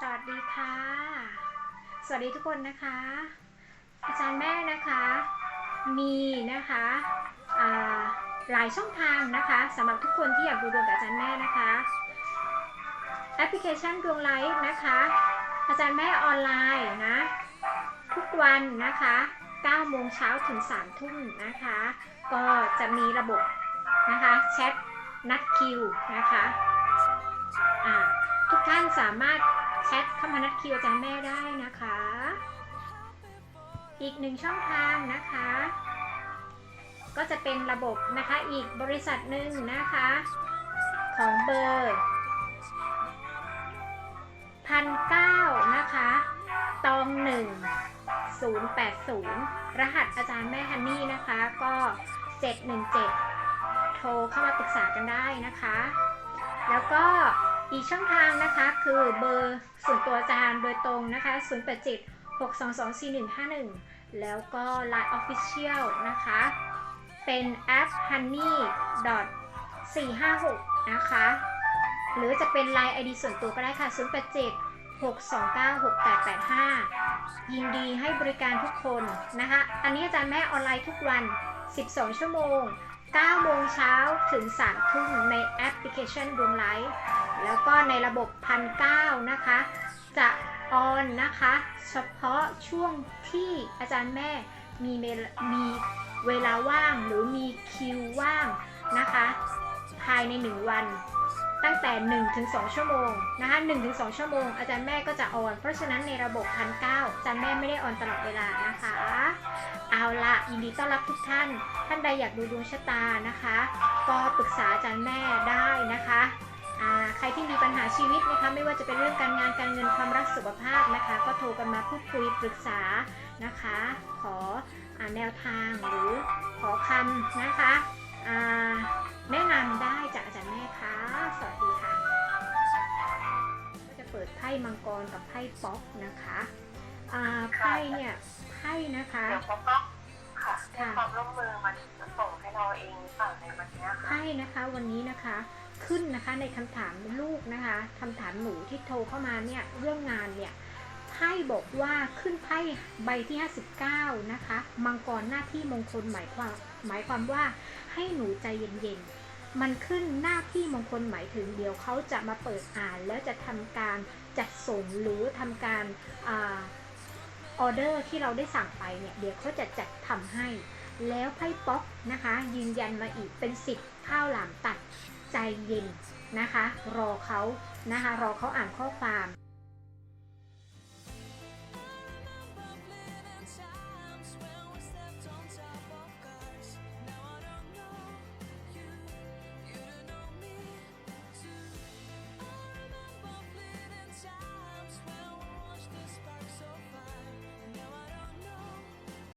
สวัสดีค่ะ สวัสดีทุกคนนะคะ อาจารย์แม่นะคะ มีนะคะหลายช่องทางนะคะสำหรับทุกคนที่อยากดูดวงกับอาจารย์แม่นะคะแอปพลิเคชันดวงไลฟ์นะคะ อาจารย์แม่ออนไลน์นะทุกวันนะคะ9โมงเช้าถึง3ทุ่มนะคะ ก็จะมีระบบนะคะแชทนัดคิวนะคะทุกท่านสามารถ แชทเข้ามานัดคิวอาจารย์แม่ได้นะคะ อีกหนึ่งช่องทางนะคะ ก็จะเป็นระบบนะคะอีกบริษัทหนึ่งนะคะ ของเบอร์พันเก้านะคะตองหนึ่งศูนย์แปดศูนย์รหัสอาจารย์แม่ฮันนี่นะคะ ก็717โทรเข้ามาปรึกษากันได้นะคะ แล้วก็ อีกช่องทางนะคะคือเบอร์ส่วนตัวอาจารย์โดยตรงนะคะ 087 622 4151 แล้วก็ Line Official นะคะ เป็นแอป honey 456 นะคะ หรือจะเป็น Line ID ส่วนตัวก็ได้ค่ะ 087 629 6885 ยินดีให้บริการทุกคนนะคะ อันนี้อาจารย์แม่ออนไลน์ทุกวัน 12 ชั่วโมง 9 โมงเช้าถึง 3 ทุ่มในแอปพลิเคชันดวงไลฟ์ แล้วก็ในระบบพันเนะคะ จะออนนะคะ เฉพาะช่วงที่อาจารย์แม่มีเวลามีเวลาว่างหรือมีคิวว่างนะคะ ภายใน 1 วัน ตั้งแต่ 1-2 ชั่วโมงนะคะ1-2 ชั่วโมง อาจารย์แม่ก็จะออน เพราะฉะนั้นในระบบพันเอาจารย์แม่ไม่ได้ออนตลอดเวลานะคะ เอาละยินดีต้อนรับทุกท่าน ท่านใดอยากดูดวงชะตานะคะ ก็ปรึกษาอาจารย์แม่ได้นะคะ ใครที่มีปัญหาชีวิตนะคะไม่ว่าจะเป็นเรื่องการงานการเงินความรักสุขภาพนะคะ ก็โทรกันมาพูดคุยปรึกษานะคะ ขออาแนวทางหรือขอคำนะคะอ่าแนะนำได้จากอาจารย์แม่ค่ะสวัสดีค่ะก็จะเปิดไพ่มังกรกับไพ่ป๊อกนะคะอ่าไพ่เนี่ยไพ่นะคะเดี๋ยวเขาก็ค่ะให้ความร่วมมือมันจะส่งให้เราเองหรือเปล่าในวันเนี้ยค่ะไพ่นะคะวันนี้นะคะ ขึ้นนะคะในคำถามลูกนะคะคำถามหนูที่โทรเข้ามาเนี่ยเรื่องงานเนี่ยไพ่บอกว่าขึ้นไพ่ใบที่ 59 นะคะมังกรหน้าที่มงคลหมายความหมายความว่าให้หนูใจเย็นๆ มันขึ้นหน้าที่มงคลหมายถึงเดี๋ยวเขาจะมาเปิดอ่านแล้วจะทำการจัดส่งหรือทำการอออเดอร์ที่เราได้สั่งไปเนี่ยเดี๋ยวเขาจะจัดทำให้ แล้วไพ่ป๊อกนะคะ ยืนยันมาอีกเป็นสิบข้าวหลามตัด ใจเย็นนะคะ รอเขานะคะ รอเขาอ่านข้อความ